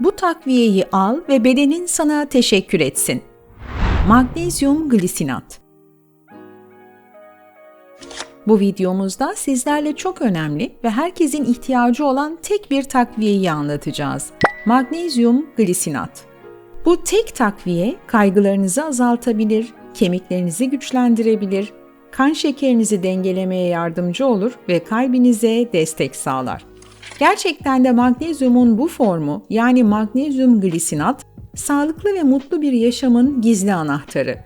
Bu takviyeyi al ve bedenin sana teşekkür etsin. Magnezyum glisinat Bu videomuzda sizlerle çok önemli ve herkesin ihtiyacı olan tek bir takviyeyi anlatacağız. Magnezyum glisinat. Bu tek takviye kaygılarınızı azaltabilir, kemiklerinizi güçlendirebilir, kan şekerinizi dengelemeye yardımcı olur ve kalbinize destek sağlar. Gerçekten de magnezyumun bu formu yani magnezyum glisinat sağlıklı ve mutlu bir yaşamın gizli anahtarı.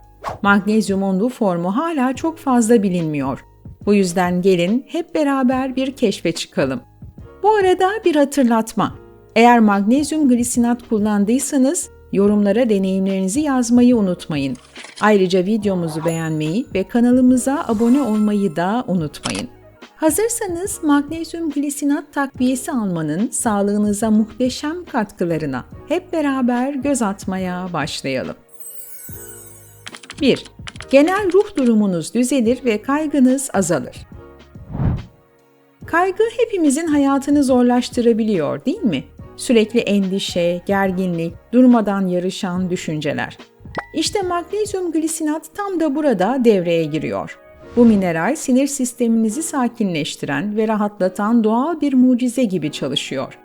Magnezyumun bu formu hala çok fazla bilinmiyor. Bu yüzden gelin hep beraber bir keşfe çıkalım. Bu arada bir hatırlatma. Eğer magnezyum glisinat kullandıysanız yorumlara deneyimlerinizi yazmayı unutmayın. Ayrıca videomuzu beğenmeyi ve kanalımıza abone olmayı da unutmayın. Hazırsanız magnezyum glisinat takviyesi almanın sağlığınıza muhteşem katkılarına hep beraber göz atmaya başlayalım. 1. Genel ruh durumunuz düzelir ve kaygınız azalır. Kaygı hepimizin hayatını zorlaştırabiliyor, değil mi? Sürekli endişe, gerginlik, durmadan yarışan düşünceler. İşte magnezyum glisinat tam da burada devreye giriyor. Bu mineral sinir sisteminizi sakinleştiren ve rahatlatan doğal bir mucize gibi çalışıyor.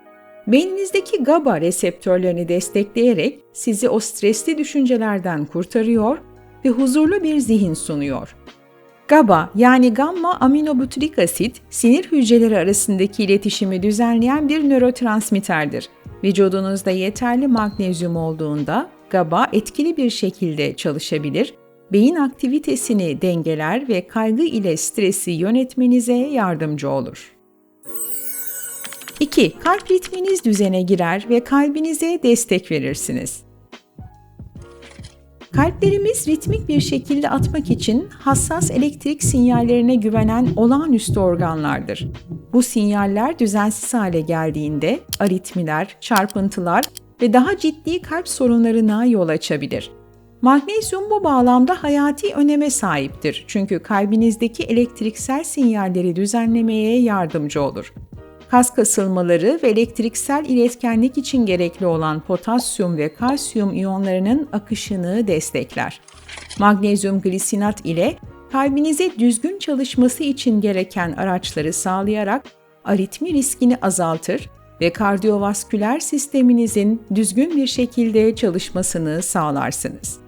Beyninizdeki GABA reseptörlerini destekleyerek sizi o stresli düşüncelerden kurtarıyor ve huzurlu bir zihin sunuyor. GABA yani gamma aminobutyrik asit sinir hücreleri arasındaki iletişimi düzenleyen bir nörotransmitterdir. Vücudunuzda yeterli magnezyum olduğunda GABA etkili bir şekilde çalışabilir, beyin aktivitesini dengeler ve kaygı ile stresi yönetmenize yardımcı olur. 2. Kalp ritminiz düzene girer ve kalbinize destek verirsiniz. Kalplerimiz ritmik bir şekilde atmak için hassas elektrik sinyallerine güvenen olağanüstü organlardır. Bu sinyaller düzensiz hale geldiğinde aritmiler, çarpıntılar ve daha ciddi kalp sorunlarına yol açabilir. Magnezyum bu bağlamda hayati öneme sahiptir çünkü kalbinizdeki elektriksel sinyalleri düzenlemeye yardımcı olur. Kas kasılmaları ve elektriksel iletkenlik için gerekli olan potasyum ve kalsiyum iyonlarının akışını destekler. Magnezyum glisinat ile kalbinize düzgün çalışması için gereken araçları sağlayarak aritmi riskini azaltır ve kardiyovasküler sisteminizin düzgün bir şekilde çalışmasını sağlarsınız.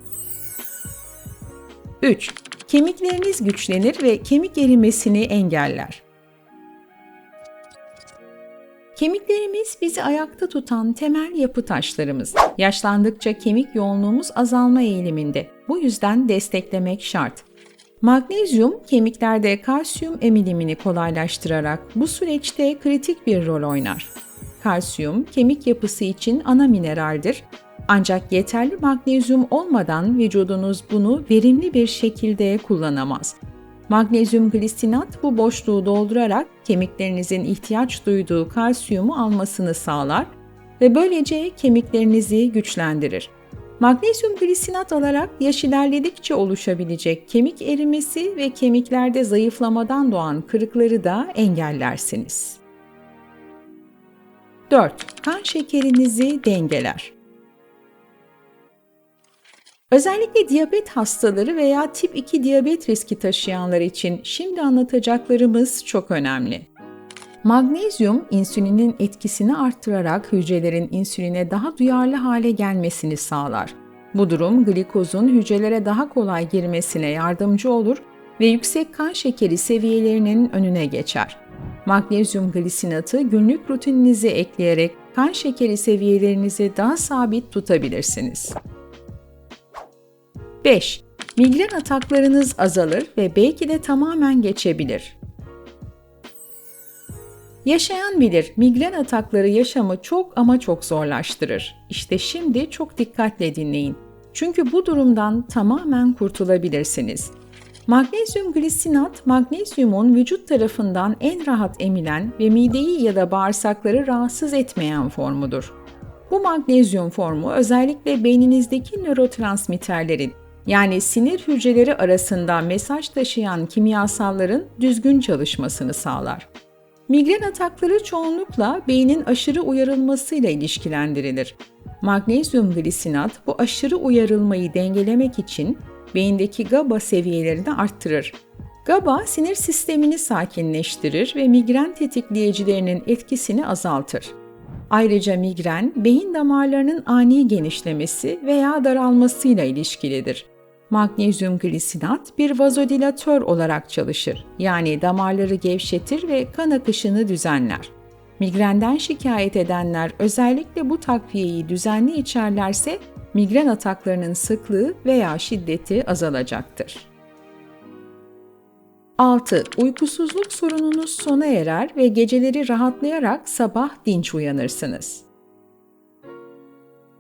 3. Kemikleriniz güçlenir ve kemik erimesini engeller. Kemiklerimiz bizi ayakta tutan temel yapı taşlarımız. Yaşlandıkça kemik yoğunluğumuz azalma eğiliminde. Bu yüzden desteklemek şart. Magnezyum kemiklerde kalsiyum emilimini kolaylaştırarak bu süreçte kritik bir rol oynar. Kalsiyum kemik yapısı için ana mineraldir. Ancak yeterli magnezyum olmadan vücudunuz bunu verimli bir şekilde kullanamaz. Magnezyum glisinat bu boşluğu doldurarak kemiklerinizin ihtiyaç duyduğu kalsiyumu almasını sağlar ve böylece kemiklerinizi güçlendirir. Magnezyum glisinat alarak yaş ilerledikçe oluşabilecek kemik erimesi ve kemiklerde zayıflamadan doğan kırıkları da engellersiniz. 4. Kan şekerinizi dengeler. Özellikle diyabet hastaları veya tip 2 diyabet riski taşıyanlar için şimdi anlatacaklarımız çok önemli. Magnezyum insülinin etkisini arttırarak hücrelerin insüline daha duyarlı hale gelmesini sağlar. Bu durum glikozun hücrelere daha kolay girmesine yardımcı olur ve yüksek kan şekeri seviyelerinin önüne geçer. Magnezyum glisinatı günlük rutininize ekleyerek kan şekeri seviyelerinizi daha sabit tutabilirsiniz. 5. Migren ataklarınız azalır ve belki de tamamen geçebilir. Yaşayan bilir, migren atakları yaşamı çok ama çok zorlaştırır. İşte şimdi çok dikkatle dinleyin. Çünkü bu durumdan tamamen kurtulabilirsiniz. Magnezyum glisinat, magnezyumun vücut tarafından en rahat emilen ve mideyi ya da bağırsakları rahatsız etmeyen formudur. Bu magnezyum formu özellikle beyninizdeki nörotransmitterlerin yani sinir hücreleri arasında mesaj taşıyan kimyasalların düzgün çalışmasını sağlar. Migren atakları çoğunlukla beynin aşırı uyarılmasıyla ilişkilendirilir. Magnezyum glisinat bu aşırı uyarılmayı dengelemek için beyindeki GABA seviyelerini arttırır. GABA sinir sistemini sakinleştirir ve migren tetikleyicilerinin etkisini azaltır. Ayrıca migren, beyin damarlarının ani genişlemesi veya daralmasıyla ilişkilidir. Magnezyum glisinat bir vazodilatör olarak çalışır. Yani damarları gevşetir ve kan akışını düzenler. Migrenden şikayet edenler özellikle bu takviyeyi düzenli içerlerse migren ataklarının sıklığı veya şiddeti azalacaktır. 6. Uykusuzluk sorununuz sona erer ve geceleri rahatlayarak sabah dinç uyanırsınız.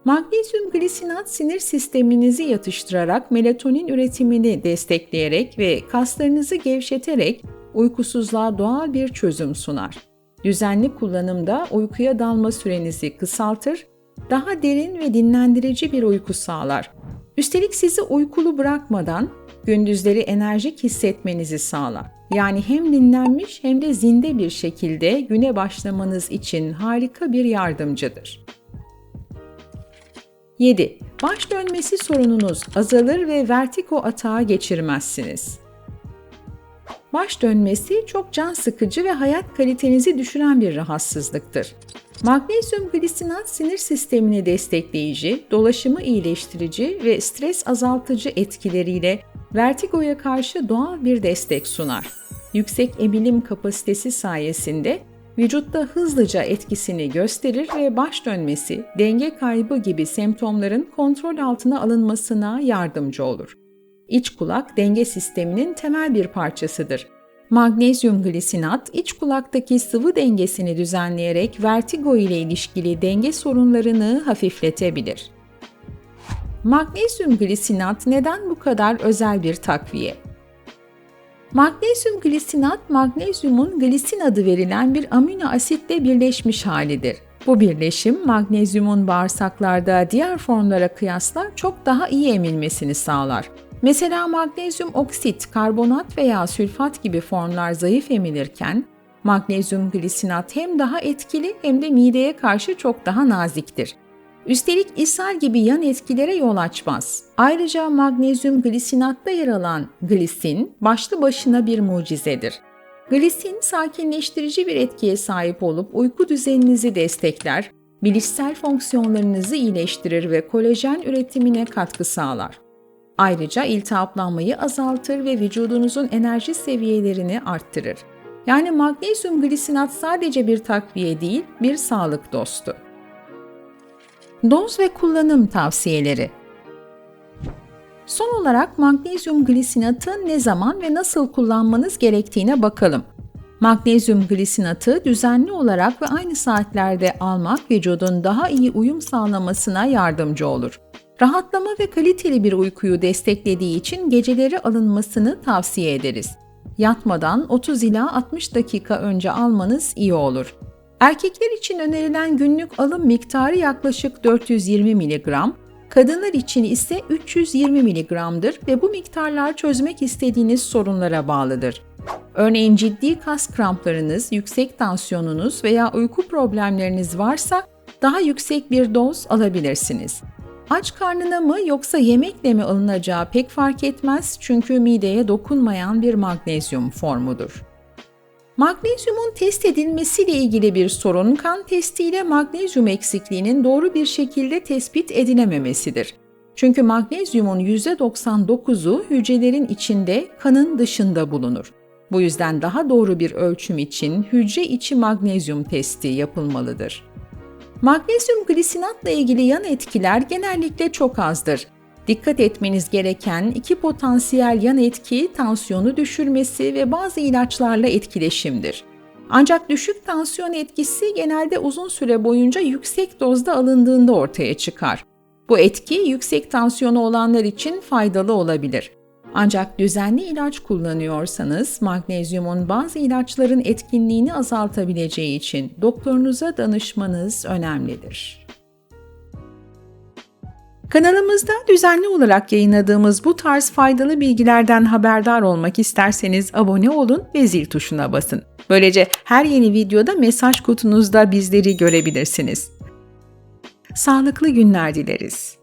Magnezyum glisinat sinir sisteminizi yatıştırarak melatonin üretimini destekleyerek ve kaslarınızı gevşeterek uykusuzluğa doğal bir çözüm sunar. Düzenli kullanımda uykuya dalma sürenizi kısaltır, daha derin ve dinlendirici bir uyku sağlar. Üstelik sizi uykulu bırakmadan gündüzleri enerjik hissetmenizi sağlar. Yani hem dinlenmiş hem de zinde bir şekilde güne başlamanız için harika bir yardımcıdır. 7. Baş dönmesi sorununuz azalır ve vertigo atağı geçirmezsiniz. Baş dönmesi çok can sıkıcı ve hayat kalitenizi düşüren bir rahatsızlıktır. Magnezyum glisinat sinir sistemini destekleyici, dolaşımı iyileştirici ve stres azaltıcı etkileriyle vertigoya karşı doğal bir destek sunar. Yüksek emilim kapasitesi sayesinde vücutta hızlıca etkisini gösterir ve baş dönmesi, denge kaybı gibi semptomların kontrol altına alınmasına yardımcı olur. İç kulak denge sisteminin temel bir parçasıdır. Magnezyum glisinat iç kulaktaki sıvı dengesini düzenleyerek vertigo ile ilişkili denge sorunlarını hafifletebilir. Magnezyum glisinat neden bu kadar özel bir takviye? Magnezyum glisinat, magnezyumun glisin adı verilen bir amino asitle birleşmiş halidir. Bu birleşim magnezyumun bağırsaklarda diğer formlara kıyasla çok daha iyi emilmesini sağlar. Mesela magnezyum oksit, karbonat veya sülfat gibi formlar zayıf emilirken, magnezyum glisinat hem daha etkili hem de mideye karşı çok daha naziktir. Üstelik ishal gibi yan etkilere yol açmaz. Ayrıca magnezyum glisinatta yer alan glisin başlı başına bir mucizedir. Glisin sakinleştirici bir etkiye sahip olup uyku düzeninizi destekler, bilişsel fonksiyonlarınızı iyileştirir ve kolajen üretimine katkı sağlar. Ayrıca iltihaplanmayı azaltır ve vücudunuzun enerji seviyelerini arttırır. Yani magnezyum glisinat sadece bir takviye değil, bir sağlık dostu. Doz ve kullanım tavsiyeleri Son olarak magnezyum glisinatı ne zaman ve nasıl kullanmanız gerektiğine bakalım. Magnezyum glisinatı düzenli olarak ve aynı saatlerde almak vücudun daha iyi uyum sağlamasına yardımcı olur. Rahatlama ve kaliteli bir uykuyu desteklediği için geceleri alınmasını tavsiye ederiz. Yatmadan 30 ila 60 dakika önce almanız iyi olur. Erkekler için önerilen günlük alım miktarı yaklaşık 420 mg, kadınlar için ise 320 mg'dır ve bu miktarlar çözmek istediğiniz sorunlara bağlıdır. Örneğin ciddi kas kramplarınız, yüksek tansiyonunuz veya uyku problemleriniz varsa daha yüksek bir doz alabilirsiniz. Aç karnına mı yoksa yemekle mi alınacağı pek fark etmez çünkü mideye dokunmayan bir magnezyum formudur. Magnezyumun test edilmesiyle ilgili bir sorun kan testiyle magnezyum eksikliğinin doğru bir şekilde tespit edilememesidir. Çünkü magnezyumun %99'u hücrelerin içinde, kanın dışında bulunur. Bu yüzden daha doğru bir ölçüm için hücre içi magnezyum testi yapılmalıdır. Magnezyum glisinatla ilgili yan etkiler genellikle çok azdır. Dikkat etmeniz gereken iki potansiyel yan etki tansiyonu düşürmesi ve bazı ilaçlarla etkileşimdir. Ancak düşük tansiyon etkisi genelde uzun süre boyunca yüksek dozda alındığında ortaya çıkar. Bu etki yüksek tansiyonu olanlar için faydalı olabilir. Ancak düzenli ilaç kullanıyorsanız magnezyumun bazı ilaçların etkinliğini azaltabileceği için doktorunuza danışmanız önemlidir. Kanalımızda düzenli olarak yayınladığımız bu tarz faydalı bilgilerden haberdar olmak isterseniz abone olun ve zil tuşuna basın. Böylece her yeni videoda mesaj kutunuzda bizleri görebilirsiniz. Sağlıklı günler dileriz.